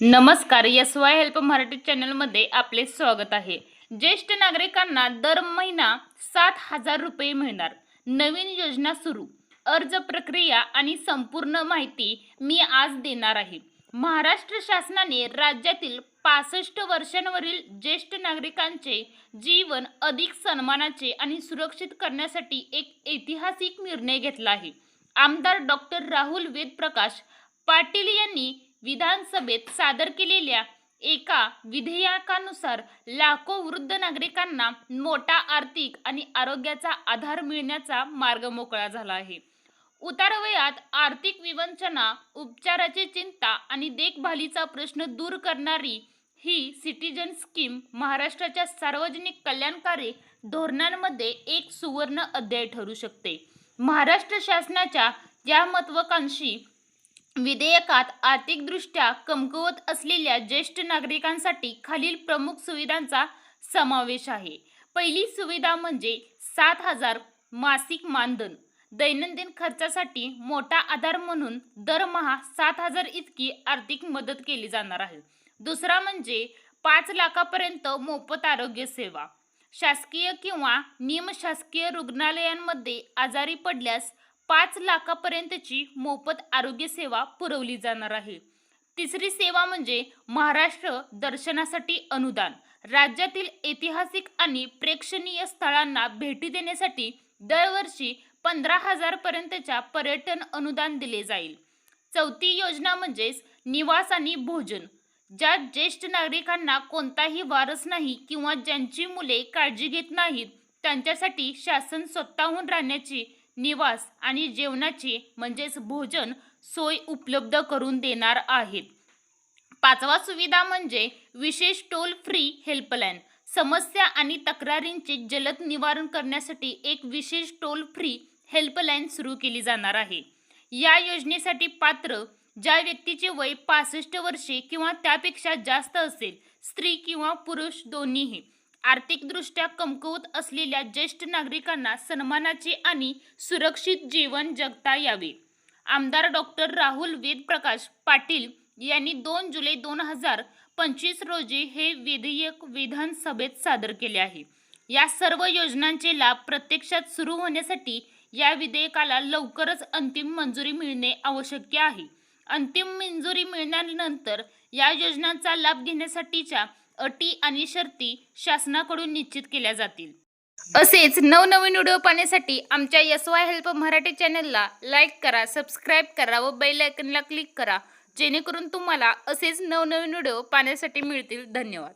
नमस्कार S Y help Marathi चॅनलमध्ये आपले स्वागत आहे. ज्येष्ठ नागरिकांना दर महिना सात हजार रुपये मिळणार. नवीन योजना सुरू. अर्ज प्रक्रिया आणि संपूर्ण माहिती मी आज देणार आहे. महाराष्ट्र शासनाने राज्यातील पासष्ट वर्षांवरील ज्येष्ठ नागरिकांचे जीवन अधिक सन्मानाचे आणि सुरक्षित करण्यासाठी एक ऐतिहासिक निर्णय घेतला आहे. आमदार डॉक्टर राहुल वेदप्रकाश पाटील यांनी विधानसभेत सादर केलेल्या एका विधेयकानुसार लाखो वृद्ध नागरिकांना मोठा आर्थिक आणि आरोग्याचा आधार मिळण्याचा मार्ग मोकळा झाला आहे. उतारवयात आर्थिक विवंचना उपचाराची चिंता आणि देखभालीचा प्रश्न दूर करणारी ही सिटीजन स्कीम महाराष्ट्राच्या सार्वजनिक कल्याणकारी धोरणांमध्ये एक सुवर्ण अध्याय ठरू शकते. महाराष्ट्र शासनाच्या या महत्वाकांक्षी विधेयकात आर्थिकदृष्ट्या कमकुवत असलेल्या ज्येष्ठ नागरिकांसाठी खालील प्रमुख सुविधांचा समावेश आहे. पहिली सुविधा म्हणजे सात हजार मासिक मानधन. दैनंदिन खर्चासाठी मोठा आधार म्हणून दरमहा सात हजार इतकी आर्थिक मदत केली जाणार आहे. दुसरा म्हणजे पाच लाखापर्यंत मोफत आरोग्य सेवा. शासकीय किंवा निमशासकीय रुग्णालयांमध्ये आजारी पडल्यास पाच लाखापर्यंतची मोफत आरोग्य सेवा पुरवली जाणार आहे. तिसरी सेवा म्हणजे महाराष्ट्र दर्शनासाठी अनुदान. राज्यातील ऐतिहासिक आणि प्रेक्षणीय स्थळांना भेटी देण्यासाठी दरवर्षी पंधरा हजारपर्यंतच्या पर्यटन अनुदान दिले जाईल. चौथी योजना म्हणजेच निवास आणि भोजन. ज्या ज्येष्ठ नागरिकांना कोणताही वारस नाही किंवा ज्यांची मुले काळजी घेत नाहीत त्यांच्यासाठी शासन स्वतःहून राहण्याची निवास आणि जेवणाची म्हणजेच भोजन सोय उपलब्ध करून देणार आहेत. पाचवा सुविधा म्हणजे विशेष टोल फ्री हेल्पलाईन. समस्या आणि तक्रारींचे जलद निवारण करण्यासाठी एक विशेष टोल फ्री हेल्पलाईन सुरू केली जाणार आहे. या योजनेसाठी पात्र ज्या व्यक्तीचे वय पासष्ट वर्षे किंवा त्यापेक्षा जास्त असेल स्त्री किंवा पुरुष दोन्हीही. आर्थिकदृष्ट्या कमकुवत असलेल्या ज्येष्ठ नागरिकांना सन्मानाचे आणि सुरक्षित जीवन जगता यावे. आमदार डॉक्टर राहुल वेदप्रकाश पाटील यांनी दोन जुलै दोन हजार पंचवीस रोजी हे विधेयक विधानसभेत सादर केले आहे. या सर्व योजनांचे लाभ प्रत्यक्षात सुरू होण्यासाठी या विधेयकाला लवकरच अंतिम मंजुरी मिळणे आवश्यक आहे. अंतिम मंजुरी मिळाल्यानंतर या योजनांचा लाभ घेण्यासाठीच्या अटी आणि शर्ती शासनाकडून निश्चित केल्या जातील. असेच नवनवीन व्हिडिओ पाहण्यासाठी आमच्या एस वाय हेल्प मराठी चॅनलला लाईक करा सबस्क्राईब करा व बेल आयकनला क्लिक करा जेणेकरून तुम्हाला असेच नवनवीन व्हिडिओ पाहण्यासाठी मिळतील. धन्यवाद.